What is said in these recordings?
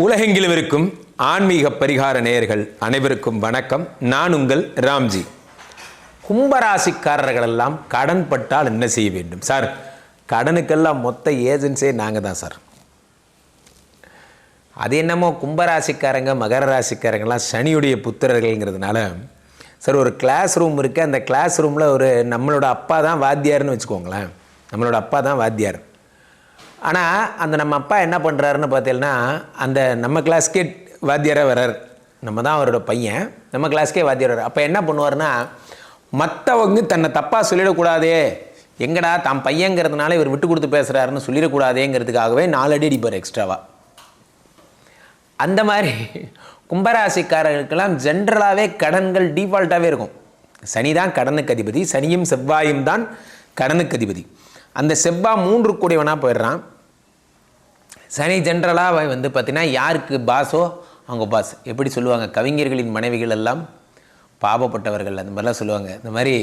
உலகெங்கிலும் இருக்கும் ஆன்மீக பரிகார நேயர்கள் அனைவருக்கும் வணக்கம். நான் உங்கள் ராம்ஜி. கும்பராசிக்காரர்கள் எல்லாம் கடன் பட்டால் என்ன செய்ய வேண்டும்? சார் கடனுக்கெல்லாம் மொத்த ஏஜென்சியே நாங்கள் தான் சார். அது என்னமோ கும்பராசிக்காரங்க மகர ராசிக்காரங்கெல்லாம் சனியுடைய புத்திரர்கள்ங்கிறதுனால சார் ஒரு கிளாஸ் ரூம் இருக்குது அந்த கிளாஸ் ரூமில் ஒரு நம்மளோட அப்பா தான் வாத்தியார்னு வச்சுக்கோங்களேன். நம்மளோட அப்பா தான் வாத்தியார். ஆனால் அந்த நம்ம அப்பா என்ன பண்ணுறாருன்னு பார்த்தீங்கன்னா அந்த நம்ம கிளாஸ்க்கே வாத்தியாராக வர்றார். நம்ம தான் அவரோட பையன். நம்ம கிளாஸ்க்கே வாத்தியார் வர்றார். அப்போ என்ன பண்ணுவார்னா மற்றவங்க தன்னை தப்பாக சொல்லிடக்கூடாதே. எங்கடா தான் பையங்கிறதுனால இவர் விட்டு கொடுத்து பேசுகிறாருன்னு சொல்லிடக்கூடாதேங்கிறதுக்காகவே நாலு அடி அடிப்பார் எக்ஸ்ட்ராவாக அந்த மாதிரி கும்பராசிக்காரர்களுக்கெல்லாம் ஜென்ரலாகவே கடன்கள் டிஃபால்ட்டாகவே இருக்கும். சனி தான் கடனுக்கு அதிபதி சனியும் செவ்வாயும் தான் கடனுக்கு அதிபதி. அந்த செவ்வா மூன்று கூடியவனாக போயிடுறான். சனி ஜென்ரலாக வந்து பார்த்திங்கன்னா யாருக்கு? பாஸோ அவங்க பாஸ் எப்படி சொல்லுவாங்க? கவிஞர்களின் மனைவிகள் எல்லாம் பாவப்பட்டவர்கள். அந்த மாதிரிலாம் சொல்லுவாங்க. இந்த மாதிரி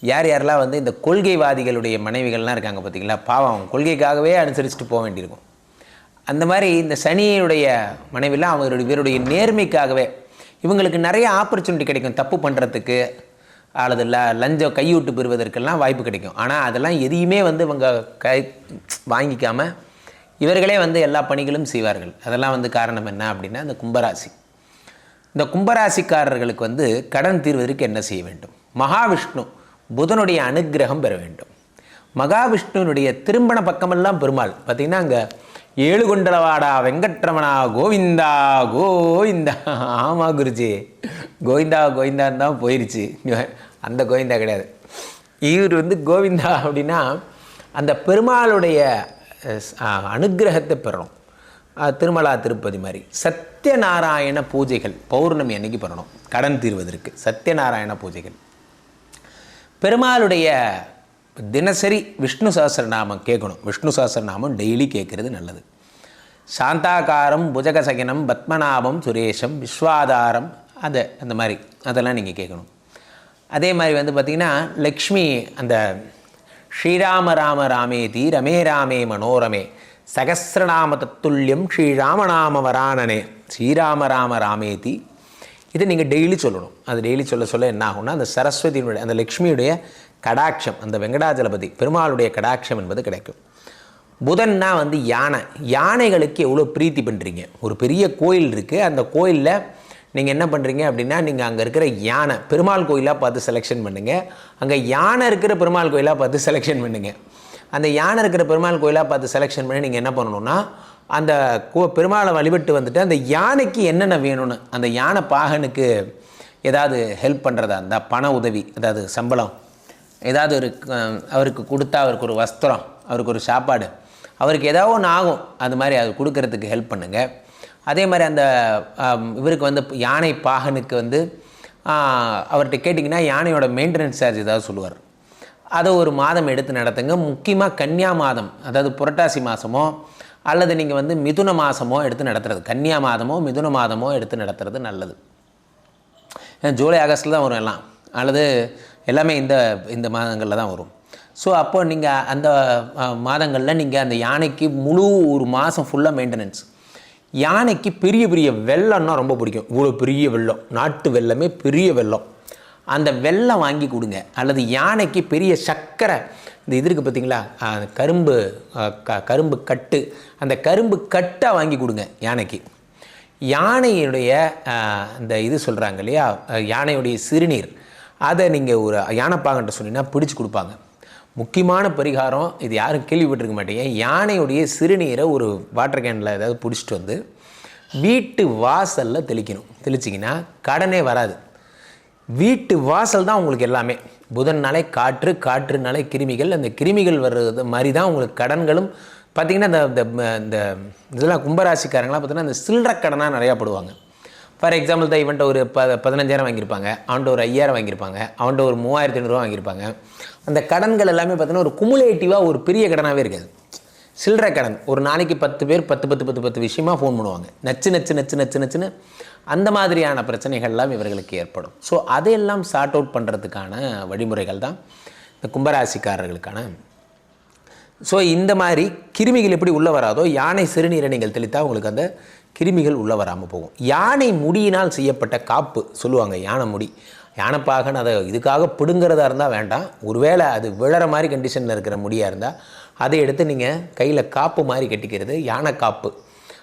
யார் யாரெல்லாம் வந்து இந்த கொள்கைவாதிகளுடைய மனைவிகள்லாம் இருக்காங்க பார்த்தீங்களா பாவம் கொள்கைக்காகவே அனுசரிச்சுட்டு போக வேண்டியிருக்கும். அந்த மாதிரி இந்த சனியுடைய மனைவிலாம் அவங்களுடைய இவருடைய நேர்மைக்காகவே இவங்களுக்கு நிறைய ஆப்பர்ச்சுனிட்டி கிடைக்கும் தப்பு பண்ணுறதுக்கு அல்லது ல லஞ்சம் கையூட்டு பெறுவதற்கெல்லாம் வாய்ப்பு கிடைக்கும். ஆனால் அதெல்லாம் எதையுமே வந்து இவங்க கை வாங்கிக்காமல் இவர்களே வந்து எல்லா பணிகளும் செய்வார்கள். அதெல்லாம் வந்து காரணம் என்ன அப்படின்னா இந்த கும்பராசி. இந்த கும்பராசிக்காரர்களுக்கு வந்து கடன் தீர்வதற்கு என்ன செய்ய வேண்டும்? மகாவிஷ்ணு புதனுடைய அனுக்கிரகம் பெற வேண்டும். மகாவிஷ்ணுனுடைய திரும்பண பக்கமெல்லாம் பெருமாள். பார்த்திங்கன்னா அங்கே ஏழு கொண்டலவாடா வெங்கட்ரமணா கோவிந்தா கோவிந்தா. ஆமாம் குருஜி. கோவிந்தா கோவிந்தான்னு தான் போயிருச்சு. அந்த கோவிந்தா கிடையாது. இவர் வந்து கோவிந்தா அப்படின்னா அந்த பெருமாளுடைய அனுகிரகத்தை அனுக்கிரகத்தை பெறணும் திருமலா திருப்பதி மாதிரி. சத்யநாராயண பூஜைகள் பௌர்ணமி அன்னைக்கு பண்ணணும். கடன் தீர்வதற்கு சத்யநாராயண பூஜைகள். பெருமாளுடைய தினசரி விஷ்ணு சாஸ்திரநாமம் கேட்கணும். விஷ்ணு சாஸ்திரநாமம் டெய்லி கேட்குறது நல்லது. சாந்தாகாரம் புஜகசகனம் பத்மநாபம் சுரேஷம் விஸ்வாதாரம் அது அந்த மாதிரி. அதெல்லாம் நீங்கள் கேட்கணும். அதே மாதிரி வந்து பார்த்திங்கன்னா லக்ஷ்மி அந்த ஸ்ரீராம ராம ராமேதி ரமே ராமே மனோரமே சகசிரநாம தத்துல்யம் ஸ்ரீராமநாம வரானனே ஸ்ரீராம ராம ராமேதி இதை நீங்கள் டெய்லி சொல்லணும். அது டெய்லி சொல்ல சொல்ல என்ன ஆகும்னா அந்த சரஸ்வதியினுடைய அந்த லக்ஷ்மியுடைய கடாட்சம் அந்த வெங்கடாஜலபதி பெருமாளுடைய கடாட்சம் என்பது கிடைக்கும். புதன்னா வந்து யானை. யானைகளுக்கு எவ்வளோ பிரீத்தி பண்ணுறீங்க ஒரு பெரிய கோயில் இருக்குது அந்த கோயிலில் நீங்கள் என்ன பண்ணுறீங்க அப்படின்னா நீங்கள் அங்கே இருக்கிற யானை பெருமாள் கோயிலாக பார்த்து செலெக்ஷன் பண்ணுங்கள் அங்கே யானை இருக்கிற பெருமாள் கோயிலாக பார்த்து செலெக்ஷன் பண்ணுங்கள் அந்த யானை இருக்கிற பெருமாள் கோயிலாக பார்த்து செலெக்ஷன் பண்ணி நீங்கள் என்ன பண்ணணும்னா அந்த கோ பெருமாளை வழிபட்டு வந்துட்டு அந்த யானைக்கு என்னென்ன வேணும்னு அந்த யானை பாகனுக்கு ஏதாவது ஹெல்ப் பண்ணுறதா இருந்தால் பண உதவி அதாவது சம்பளம் ஏதாவது ஒரு அவருக்கு கொடுத்தா அவருக்கு ஒரு வஸ்திரம் அவருக்கு ஒரு சாப்பாடு அவருக்கு ஏதாவது ஒன்று ஆகும் அது மாதிரி அது கொடுக்கறதுக்கு ஹெல்ப் பண்ணுங்கள் அதே மாதிரி அந்த இவருக்கு வந்து யானை பாகனுக்கு வந்து அவர்கிட்ட கேட்டிங்கன்னா யானையோட மெயின்டெனன்ஸ் சார்ஜ் ஏதாவது சொல்லுவார். அதை ஒரு மாதம் எடுத்து நடத்துங்க. முக்கியமாக கன்னியா மாதம் அதாவது புரட்டாசி மாதமோ அல்லது நீங்கள் வந்து மிதுன மாதமோ எடுத்து நடத்துறது. கன்னியா மாதமோ மிதுன மாதமோ எடுத்து நடத்துறது நல்லது. ஜூலை ஆகஸ்ட்டில் தான் வரும் எல்லாம். அல்லது எல்லாமே இந்த இந்த மாதங்களில் தான் வரும். ஸோ அப்போ நீங்கள் அந்த மாதங்களில் நீங்கள் அந்த யானைக்கு முழு ஒரு மாதம் ஃபுல்லாக மெயின்டெனன்ஸ் யானைக்கு பெரிய பெரிய வெள்ளம்னா ரொம்ப பிடிக்கும். இவ்வளோ பெரிய வெள்ளம். நாட்டு வெள்ளமே பெரிய வெள்ளம். அந்த வெள்ளம் வாங்கி கொடுங்க. அல்லது யானைக்கு பெரிய சர்க்கரை இந்த இது இருக்குது பார்த்தீங்களா கரும்பு க கரும்பு கட்டு. அந்த கரும்பு கட்டை வாங்கி கொடுங்க யானைக்கு. யானையுடைய அந்த இந்த இது சொல்கிறாங்க இல்லையா? யானையுடைய சிறுநீர். அதை நீங்கள் ஒரு யானைப்பாகன்ட்ட சொன்னீங்கன்னா பிடிச்சி கொடுப்பாங்க. முக்கியமான பரிகாரம் இது யாரும் கேள்விப்பட்டிருக்க மாட்டீங்க. யானையுடைய சிறுநீரை ஒரு வாட்டர் கேனில் ஏதாவது பிடிச்சிட்டு வந்து வீட்டு வாசலில் தெளிக்கணும். தெளிச்சிங்கன்னா கடனே வராது. வீட்டு வாசல் தான் உங்களுக்கு எல்லாமே. புதன்னாலே காற்று காற்றுனாலே கிருமிகள். அந்த கிருமிகள் வர்றது மாதிரி தான் உங்களுக்கு கடன்களும். பார்த்திங்கன்னா இந்த இந்த இந்த இதெல்லாம் கும்பராசிக்காரங்களாம் பார்த்தீங்கன்னா இந்த சில்லற கடனாக நிறையா போடுவாங்க. ஃபார் எக்ஸாம்பிள் தான் இவன்ட்ட ஒரு ப பதினஞ்சாயிரம் வாங்கியிருப்பாங்க. அவன்கிட்ட ஒரு ஐயாயிரம் வாங்கியிருப்பாங்க. அவன்கிட்ட ஒரு மூவாயிரத்தி ஐநூறுரூவா வாங்கியிருப்பாங்க. அந்த கடன்கள் எல்லாமே பார்த்தீங்கன்னா ஒரு குமுலேட்டிவாக ஒரு பெரிய கடனாகவே இருக்காது. சில்லற கடன் ஒரு நாளைக்கு பத்து பேர் பத்து பத்து பத்து பத்து விஷயமாக ஃபோன் பண்ணுவாங்க. நச்சு நச்சு நச்சு நச்சு நச்சுன்னு அந்த மாதிரியான பிரச்சனைகள்லாம் இவர்களுக்கு ஏற்படும். ஸோ அதையெல்லாம் சார்ட் அவுட் பண்ணுறதுக்கான வழிமுறைகள் தான் இந்த கும்பராசிக்காரர்களுக்கான. ஸோ இந்த மாதிரி கிருமிகள் எப்படி உள்ளே வராதோ யானை சிறுநீரை நீங்கள் தெளித்தா உங்களுக்கு அந்த கிருமிகள் உள்ளே வராமல் போகும். யானை முடியினால் செய்யப்பட்ட காப்பு சொல்லுவாங்க யானை முடி. யானைப்பாகன் அதை இதுக்காக பிடுங்கிறதா இருந்தால் வேண்டாம். ஒருவேளை அது விழற மாதிரி கண்டிஷனில் இருக்கிற முடியாக இருந்தால் அதை எடுத்து நீங்கள் கையில் காப்பு மாதிரி கட்டிக்கிறது யானை காப்பு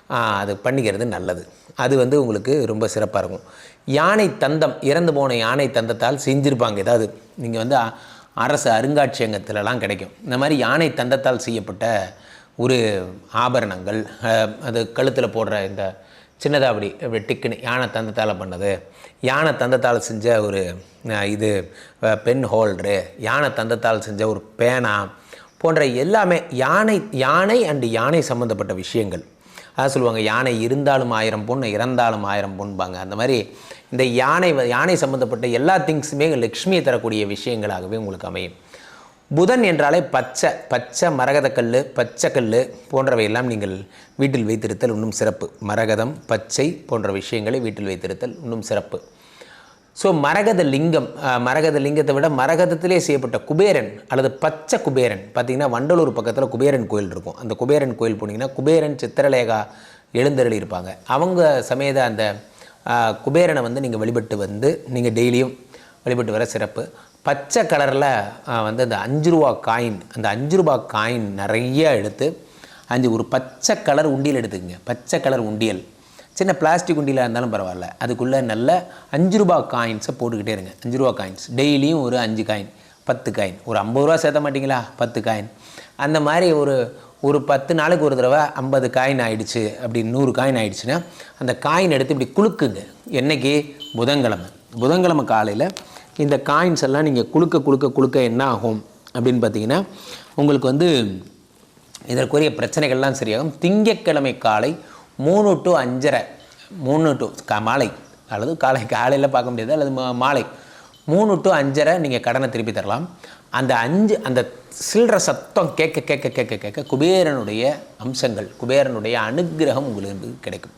அது பண்ணிக்கிறது நல்லது. அது வந்து உங்களுக்கு ரொம்ப சிறப்பாக இருக்கும். யானை தந்தம் இறந்து போன யானை தந்தத்தால் செஞ்சுருப்பாங்க. ஏதாவது நீங்கள் வந்து அ- அரசு அருங்காட்சியகத்திலலாம் கிடைக்கும். இந்த மாதிரி யானை தந்தத்தால் செய்யப்பட்ட ஒரு ஆபரணங்கள் அது கழுத்தில் போடுற இந்த சின்னதாக அப்படி இப்படி டிக்குன்னு யானை தந்தத்தால் பண்ணது. யானை தந்தத்தால் செஞ்ச ஒரு இது பென் ஹோல்டரு யானை தந்தத்தால் செஞ்ச ஒரு பேனா போன்ற எல்லாமே யானை யானை அண்டு யானை சம்மந்தப்பட்ட விஷயங்கள். அதான் சொல்லுவாங்க யானை இருந்தாலும் ஆயிரம் பொண்ணு இறந்தாலும் ஆயிரம் பொண்ணுபாங்க அந்த மாதிரி இந்த யானை வ- யானை சம்மந்தப்பட்ட எல்லா திங்ஸுமே லக்ஷ்மியை தரக்கூடிய விஷயங்களாகவே உங்களுக்கு அமையும். புதன் என்றாலே பச்சை பச்சை மரகதக்கல் பச்சை கல் போன்றவையெல்லாம் நீங்கள் வீட்டில் வைத்திருத்தல் இன்னும் சிறப்பு. மரகதம் பச்சை போன்ற விஷயங்களை வீட்டில் வைத்திருத்தல் இன்னும் சிறப்பு. ஸோ மரகத லிங்கம் மரகத லிங்கத்தை விட மரகதத்திலே செய்யப்பட்ட குபேரன் அல்லது பச்சை குபேரன் பார்த்தீங்கன்னா வண்டலூர் பக்கத்தில் குபேரன் கோயில் இருக்கும். அந்த குபேரன் கோயில் போனீங்கன்னா குபேரன் சித்திரலேகா எழுந்தருளி இருப்பாங்க. அவங்க சமேத அந்த குபேரனை வந்து நீங்கள் வழிபட்டு வந்து நீங்கள் டெய்லியும் வழிபட்டு வர சிறப்பு. பச்சை கலரில் வந்து அந்த அஞ்சு ரூபா காயின் அந்த அஞ்சு ரூபா காயின் நிறைய எடுத்து அஞ்சு ஒரு பச்சை கலர் உண்டியல் எடுத்துக்கங்க. பச்சை கலர் உண்டியல். சின்ன பிளாஸ்டிக் உண்டியலாக இருந்தாலும் பரவாயில்ல. அதுக்குள்ளே நல்ல அஞ்சு ரூபா காயின்ஸை போட்டுக்கிட்டே இருங்க. அஞ்சு ரூபா காயின்ஸ் டெய்லியும் ஒரு அஞ்சு காயின் பத்து காயின் ஒரு ஐம்பது ரூபா சேர்த்த மாட்டிங்களா? பத்து காயின் அந்த மாதிரி ஒரு ஒரு பத்து நாளுக்கு ஒரு தடவை ஐம்பது காயின் ஆயிடுச்சு அப்படி நூறு காயின் ஆயிடுச்சுன்னா அந்த காயின் எடுத்து இப்படி குலுக்குங்க. என்றைக்கு புதன்கிழமை. புதன்கிழமை காலையில் இந்த காயின்ஸ் எல்லாம் நீங்கள் குழுக்க குழுக்க குழுக்க என்ன ஆகும் அப்படின்னு பார்த்தீங்கன்னா உங்களுக்கு வந்து இதற்குரிய பிரச்சனைகள்லாம் சரியாகும். திங்கக்கிழமை காலை மூணு டு அஞ்சரை மூணு டு கா மாலை அல்லது காலை காலையில் பார்க்க முடியாது அல்லது மாலை. மூணு டு அஞ்சரை நீங்கள் கடனை திருப்பி தரலாம். அந்த அஞ்சு அந்த சில்லற சத்தம் கேட்க கேட்க கேட்க கேட்க குபேரனுடைய அம்சங்கள் குபேரனுடைய அனுக்கிரகம் உங்களுக்கு கிடைக்கும்.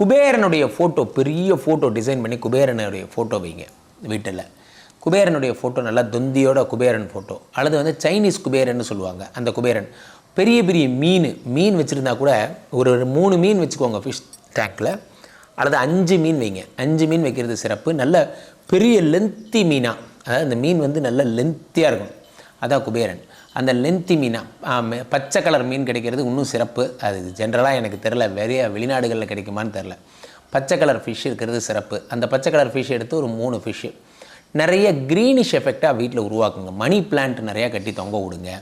குபேரனுடைய ஃபோட்டோ பெரிய ஃபோட்டோ டிசைன் பண்ணி குபேரனுடைய ஃபோட்டோ வைங்க வீட்டில். குபேரனுடைய ஃபோட்டோ நல்லா தொந்தியோட குபேரன் ஃபோட்டோ அல்லது வந்து சைனீஸ் குபேரன்னு சொல்லுவாங்க அந்த குபேரன். பெரிய பெரிய மீன் மீன் வச்சுருந்தா கூட ஒரு ஒரு மூணு மீன் வச்சுக்கோங்க ஃபிஷ் டேங்கில் அல்லது அஞ்சு மீன் வைங்க. அஞ்சு மீன் வைக்கிறது சிறப்பு. நல்ல பெரிய லென்த்தி மீனாக அதாவது அந்த மீன் வந்து நல்ல லென்த்தியாக இருக்கும் அதான் குபேரன். அந்த லென்த்தி மீனா பச்சை கலர் மீன் கிடைக்கிறது இன்னும் சிறப்பு. அது ஜென்ரலாக எனக்கு தெரில நிறைய வெளிநாடுகளில் கிடைக்குமான்னு தெரில பச்சை கலர் ஃபிஷ் இருக்கிறது சிறப்பு. அந்த பச்சை கலர் ஃபிஷ் எடுத்து ஒரு மூணு ஃபிஷ்ஷு நிறைய க்ரீனிஷ் எஃபெக்டாக வீட்டில் உருவாக்குங்க. மணி பிளான்ட் நிறையா கட்டி தொங்க விடுங்க.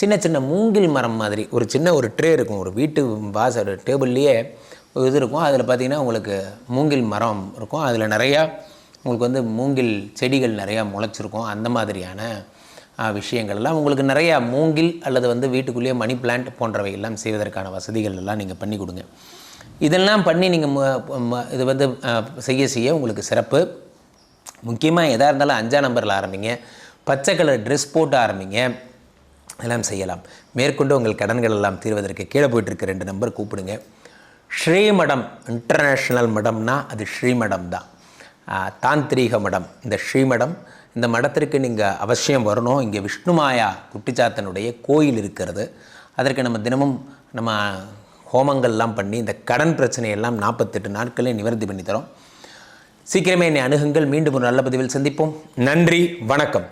சின்ன சின்ன மூங்கில் மரம் மாதிரி ஒரு சின்ன ஒரு ட்ரே இருக்கும். ஒரு வீட்டு வாச டேபிள்லேயே ஒரு இது இருக்கும். அதில் பார்த்தீங்கன்னா உங்களுக்கு மூங்கில் மரம் இருக்கும். அதில் நிறையா உங்களுக்கு வந்து மூங்கில் செடிகள் நிறையா முளைச்சிருக்கும். அந்த மாதிரியான விஷயங்கள்லாம் விஷயங்கள் எல்லாம் உங்களுக்கு நிறையா மூங்கில் அல்லது வந்து வீட்டுக்குள்ளேயே மணி பிளான்ட் போன்றவை எல்லாம் செய்வதற்கான வசதிகள் எல்லாம் நீங்கள் பண்ணி கொடுங்க. இதெல்லாம் பண்ணி நீங்கள் இது வந்து செய்ய செய்ய உங்களுக்கு சிறப்பு. முக்கியமாக எதாக இருந்தாலும் அஞ்சாம் நம்பரில் ஆரம்பிங்க. பச்சை கலர் ட்ரெஸ் போட்டு ஆரம்பிங்க. எல்லாம் செய்யலாம். மேற்கொண்டு உங்கள் கடன்கள் எல்லாம் தீர்வதற்கு கீழே போயிட்டுருக்க ரெண்டு நம்பர் கூப்பிடுங்க. ஸ்ரீமடம் இன்டர்நேஷ்னல் மடம்னா அது ஸ்ரீமடம் தான். தாந்திரீக மடம். இந்த ஸ்ரீமடம் இந்த மடத்திற்கு நீங்கள் அவசியம் வரணும். இங்கே விஷ்ணுமாயா குட்டிச்சாத்தனுடைய கோயில் இருக்கிறது. அதற்கு நம்ம தினமும் நம்ம ஹோமங்கள்லாம் பண்ணி இந்த கடன் பிரச்சனையெல்லாம் நாற்பத்தெட்டு நாட்களே நிவர்த்தி பண்ணி தரோம். சீக்கிரமே என்னை அணுகுங்கள். மீண்டும் ஒரு நல்ல பதிவில் சந்திப்போம். நன்றி வணக்கம்.